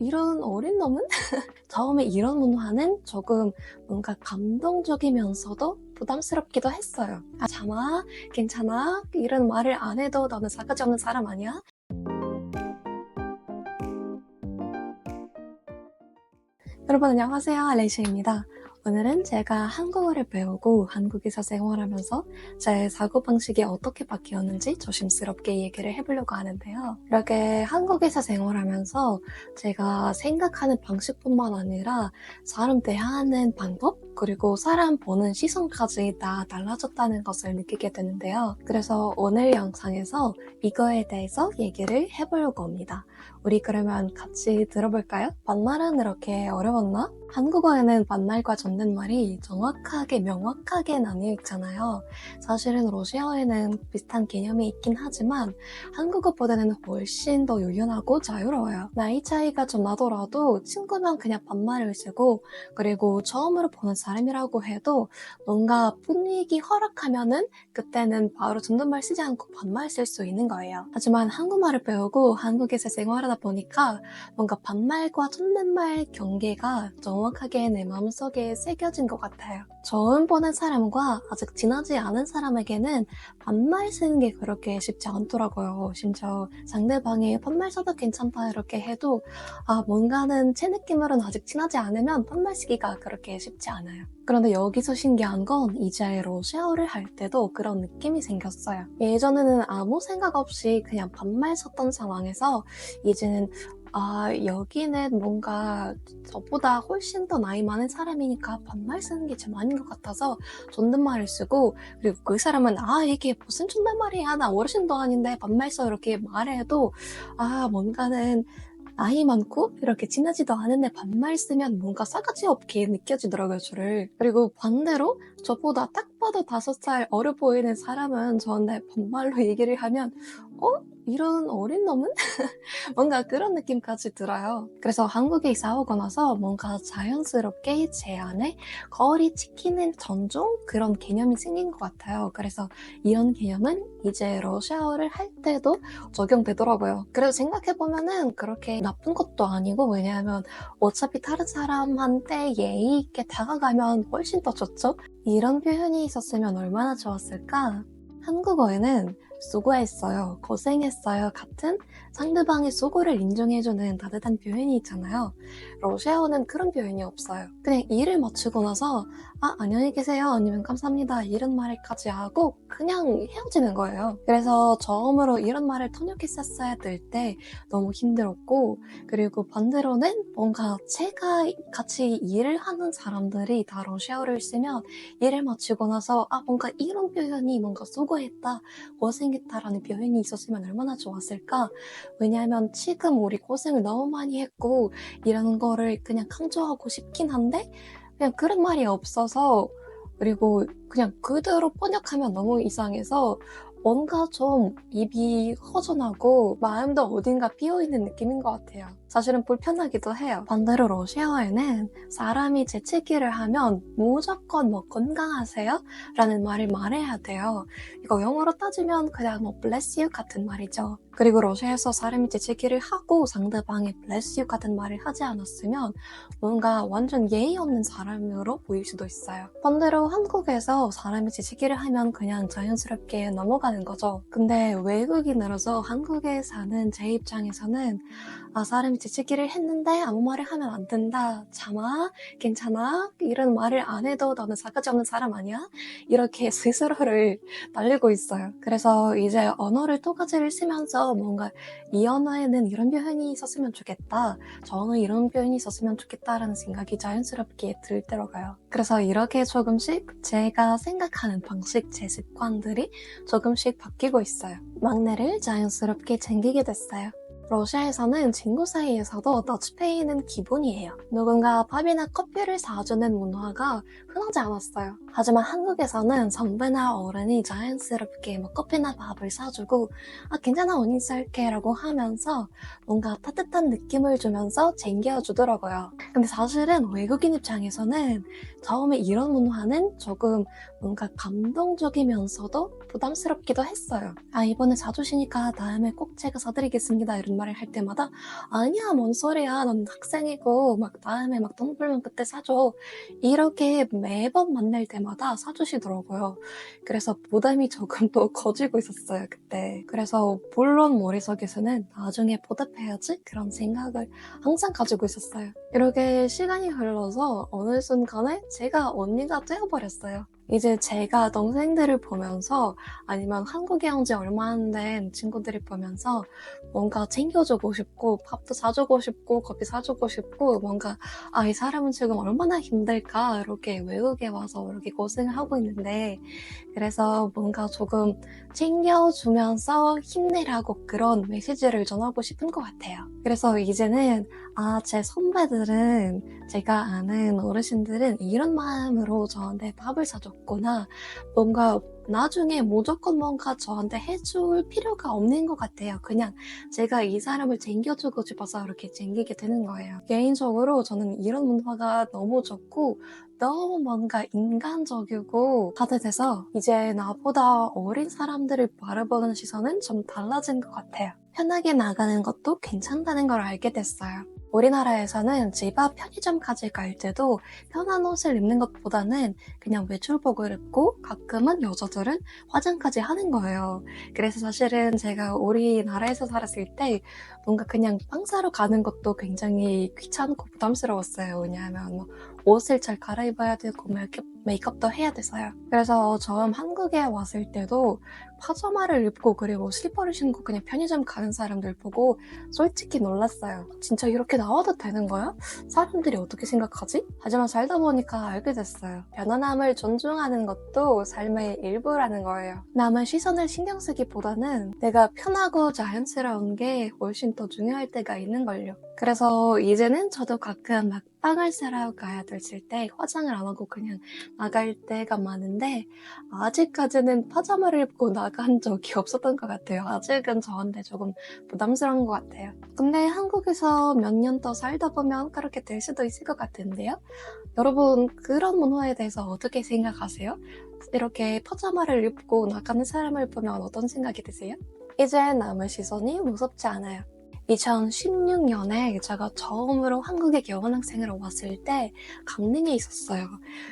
이런 어린 놈은? 처음에 이런 문화는 조금 뭔가 감동적이면서도 부담스럽기도 했어요. 아, 참아, 괜찮아? 이런 말을 안 해도 너는 싸가지 없는 사람 아니야? 여러분 안녕하세요. 알레이시입니다. 오늘은 제가 한국어를 배우고 한국에서 생활하면서 제 사고방식이 어떻게 바뀌었는지 조심스럽게 얘기를 해보려고 하는데요. 이렇게 한국에서 생활하면서 제가 생각하는 방식뿐만 아니라 사람 대하는 방법, 그리고 사람 보는 시선까지 다 달라졌다는 것을 느끼게 되는데요. 그래서 오늘 영상에서 이거에 대해서 얘기를 해보려고 합니다. 우리 그러면 같이 들어볼까요? 반말은 이렇게 어려웠나? 한국어에는 반말과 존댓말이 정확하게 명확하게 나뉘어 있잖아요. 사실은 러시아어에는 비슷한 개념이 있긴 하지만 한국어보다는 훨씬 더 유연하고 자유로워요. 나이 차이가 좀 나더라도 친구면 그냥 반말을 쓰고 그리고 처음으로 보는 사람이라고 해도 뭔가 분위기 허락하면은 그때는 바로 존댓말 쓰지 않고 반말 쓸 수 있는 거예요. 하지만 한국말을 배우고 한국에서 생활하다 보니까 뭔가 반말과 존댓말 경계가 정확하게 내 마음속에 새겨진 것 같아요. 처음 보는 사람과 아직 지나지 않은 사람에게는 반말 쓰는 게 그렇게 쉽지 않더라고요. 심지어 상대방이 반말 써도 괜찮다 이렇게 해도 아 뭔가는 제 느낌으로는 아직 지나지 않으면 반말 쓰기가 그렇게 쉽지 않아요. 그런데 여기서 신기한 건 이제 러시아어를 할 때도 그런 느낌이 생겼어요. 예전에는 아무 생각 없이 그냥 반말 썼던 상황에서 이제는 아, 여기는 뭔가 저보다 훨씬 더 나이 많은 사람이니까 반말 쓰는 게 제일 많은 것 같아서 존댓말을 쓰고 그리고 그 사람은 아 이게 무슨 존댓말이야 나 어르신도 아닌데 반말 써 이렇게 말해도 아 뭔가는 나이 많고 이렇게 친하지도 않은데 반말 쓰면 뭔가 싸가지 없게 느껴지더라고요, 저를. 그리고 반대로 저보다 딱 봐도 다섯 살 어려 보이는 사람은 저한테 반말로 얘기를 하면 어? 이런 어린 놈은? 뭔가 그런 느낌까지 들어요. 그래서 한국에 이사 오고 나서 뭔가 자연스럽게 제 안에 거리 지키는 전종 그런 개념이 생긴 것 같아요. 그래서 이런 개념은 이제 러시아어를 할 때도 적용되더라고요. 그래서 생각해보면은 그렇게 나쁜 것도 아니고 왜냐하면 어차피 다른 사람한테 예의 있게 다가가면 훨씬 더 좋죠? 이런 표현이 있었으면 얼마나 좋았을까? 한국어에는 수고했어요, 고생했어요 같은 상대방의 수고를 인정해주는 따뜻한 표현이 있잖아요. 러시아어는 그런 표현이 없어요. 그냥 일을 마치고 나서 아 안녕히 계세요 아니면 감사합니다 이런 말까지 하고 그냥 헤어지는 거예요. 그래서 처음으로 이런 말을 통역했었어야 될 때 너무 힘들었고 그리고 반대로는 뭔가 제가 같이 일을 하는 사람들이 다 러시아어를 쓰면 일을 마치고 나서 아 뭔가 이런 표현이 뭔가 수고했다 고생 했다라는 표현이 있었으면 얼마나 좋았을까 왜냐하면 지금 우리 고생을 너무 많이 했고 이런 거를 그냥 강조하고 싶긴 한데 그냥 그런 말이 없어서 그리고 그냥 그대로 번역하면 너무 이상해서 뭔가 좀 입이 허전하고 마음도 어딘가 비어있는 느낌인 것 같아요. 사실은 불편하기도 해요. 반대로 러시아어에는 사람이 재채기를 하면 무조건 뭐 건강하세요? 라는 말을 말해야 돼요. 이거 영어로 따지면 그냥 뭐 bless you 같은 말이죠. 그리고 러시아에서 사람이 재채기를 하고 상대방이 bless you 같은 말을 하지 않았으면 뭔가 완전 예의 없는 사람으로 보일 수도 있어요. 반대로 한국에서 사람이 재채기를 하면 그냥 자연스럽게 넘어가는 거죠. 근데 외국인으로서 한국에 사는 제 입장에서는 아, 사람이 재채기를 했는데 아무 말을 하면 안 된다. 참아, 괜찮아. 이런 말을 안 해도 너는 싸가지 없는 사람 아니야? 이렇게 스스로를 날리고 있어요. 그래서 이제 언어를 두 가지를 쓰면서 뭔가 이 언어에는 이런 표현이 있었으면 좋겠다. 저 언어에 이런 표현이 있었으면 좋겠다라는 생각이 자연스럽게 들더라고요. 그래서 이렇게 조금씩 제가 생각하는 방식, 제 습관들이 조금씩 바뀌고 있어요. 막내를 자연스럽게 챙기게 됐어요. 러시아에서는 친구 사이에서도 더치페이는 기본이에요. 누군가 밥이나 커피를 사주는 문화가 흔하지 않았어요. 하지만 한국에서는 선배나 어른이 자연스럽게 뭐 커피나 밥을 사주고 아 괜찮아 언니 쌀게 라고 하면서 뭔가 따뜻한 느낌을 주면서 챙겨주더라고요. 근데 사실은 외국인 입장에서는 처음에 이런 문화는 조금 뭔가 감동적이면서도 부담스럽기도 했어요. 아 이번에 사주시니까 다음에 꼭 제가 사드리겠습니다 이런 거짓말을 할 때마다 아니야 뭔 소리야 넌 학생이고 막 다음에 막 돈 벌면 그때 사줘 이렇게 매번 만날 때마다 사주시더라고요. 그래서 부담이 조금 더 커지고 있었어요 그때. 그래서 물론 머릿속에서는 나중에 보답해야지 그런 생각을 항상 가지고 있었어요. 이렇게 시간이 흘러서 어느 순간에 제가 언니가 되어버렸어요. 이제 제가 동생들을 보면서 아니면 한국에 온 지 얼마 안 된 친구들을 보면서 뭔가 챙겨주고 싶고 밥도 사주고 싶고 커피 사주고 싶고 뭔가 아 이 사람은 지금 얼마나 힘들까 이렇게 외국에 와서 이렇게 고생을 하고 있는데 그래서 뭔가 조금 챙겨주면서 힘내라고 그런 메시지를 전하고 싶은 것 같아요. 그래서 이제는 아, 제 선배들은 제가 아는 어르신들은 이런 마음으로 저한테 밥을 사 줬구나. 뭔가 나중에 무조건 뭔가 저한테 해줄 필요가 없는 것 같아요. 그냥 제가 이 사람을 챙겨주고 싶어서 이렇게 챙기게 되는 거예요. 개인적으로 저는 이런 문화가 너무 좋고 너무 뭔가 인간적이고 따뜻해서 이제 나보다 어린 사람들을 바라보는 시선은 좀 달라진 것 같아요. 편하게 나가는 것도 괜찮다는 걸 알게 됐어요. 우리나라에서는 집 앞 편의점까지 갈 때도 편한 옷을 입는 것보다는 그냥 외출복을 입고 가끔은 여자들은 화장까지 하는 거예요. 그래서 사실은 제가 우리나라에서 살았을 때 뭔가 그냥 빵 사러 가는 것도 굉장히 귀찮고 부담스러웠어요. 왜냐하면 뭐 옷을 잘 갈아입어야 되고 메이크업, 메이크업도 해야 돼서요. 그래서 처음 한국에 왔을 때도 파자마를 입고 그리고 슬리퍼를 신고 그냥 편의점 가는 사람들 보고 솔직히 놀랐어요. 진짜 이렇게 나와도 되는 거야? 사람들이 어떻게 생각하지? 하지만 살다 보니까 알게 됐어요. 편안함을 존중하는 것도 삶의 일부라는 거예요. 남의 시선을 신경 쓰기보다는 내가 편하고 자연스러운 게 훨씬 더 중요할 때가 있는 걸요. 그래서 이제는 저도 가끔 막 빵을 사러 가야 됐을 때 화장을 안 하고 그냥 나갈 때가 많은데 아직까지는 파자마를 입고 나간 적이 없었던 것 같아요. 아직은 저한테 조금 부담스러운 것 같아요. 근데 한국에서 몇 년 더 살다 보면 그렇게 될 수도 있을 것 같은데요. 여러분 그런 문화에 대해서 어떻게 생각하세요? 이렇게 파자마를 입고 나가는 사람을 보면 어떤 생각이 드세요? 이제 남의 시선이 무섭지 않아요. 2016년에 제가 처음으로 한국에 교환학생으로 왔을 때 강릉에 있었어요.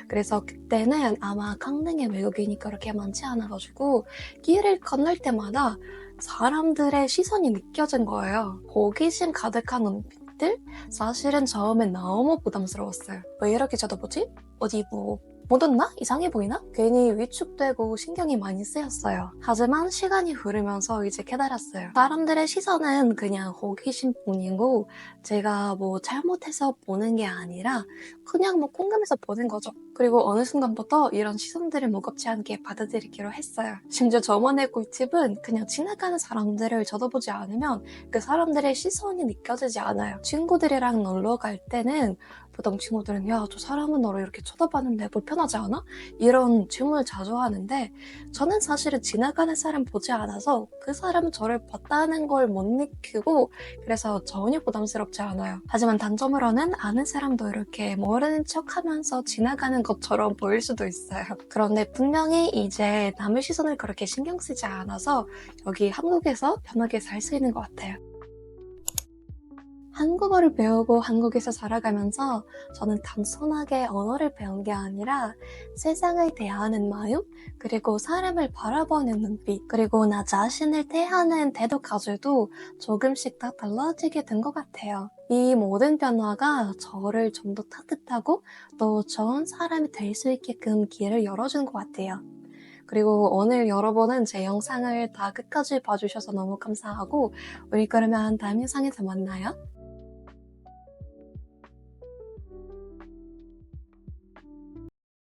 그래서 그때는 아마 강릉에 외국인이 그렇게 많지 않아가지고 길을 건널 때마다 사람들의 시선이 느껴진 거예요. 호기심 가득한 눈빛들? 사실은 처음엔 너무 부담스러웠어요. 왜 이렇게 쳐다보지? 어디 뭐 묻었나? 이상해 보이나? 괜히 위축되고 신경이 많이 쓰였어요. 하지만 시간이 흐르면서 이제 깨달았어요. 사람들의 시선은 그냥 호기심 뿐이고 제가 뭐 잘못해서 보는 게 아니라 그냥 뭐 궁금해서 보는 거죠. 그리고 어느 순간부터 이런 시선들을 무겁지 않게 받아들이기로 했어요. 심지어 저만의 꿀팁은 그냥 지나가는 사람들을 쳐다보지 않으면 그 사람들의 시선이 느껴지지 않아요. 친구들이랑 놀러 갈 때는 보통 친구들은 야 저 사람은 너를 이렇게 쳐다봤는데 불편하지 않아? 이런 질문을 자주 하는데 저는 사실은 지나가는 사람 보지 않아서 그 사람은 저를 봤다는 걸 못 느끼고 그래서 전혀 부담스럽지 않아요. 하지만 단점으로는 아는 사람도 이렇게 모르는 척하면서 지나가는 것처럼 보일 수도 있어요. 그런데 분명히 이제 남의 시선을 그렇게 신경 쓰지 않아서 여기 한국에서 편하게 살 수 있는 것 같아요. 한국어를 배우고 한국에서 살아가면서 저는 단순하게 언어를 배운 게 아니라 세상을 대하는 마음, 그리고 사람을 바라보는 눈빛, 그리고 나 자신을 대하는 태도까지도 조금씩 다 달라지게 된 것 같아요. 이 모든 변화가 저를 좀 더 따뜻하고 또 좋은 사람이 될 수 있게끔 길을 열어준 것 같아요. 그리고 오늘 여러분은 제 영상을 다 끝까지 봐주셔서 너무 감사하고 우리 그러면 다음 영상에서 만나요.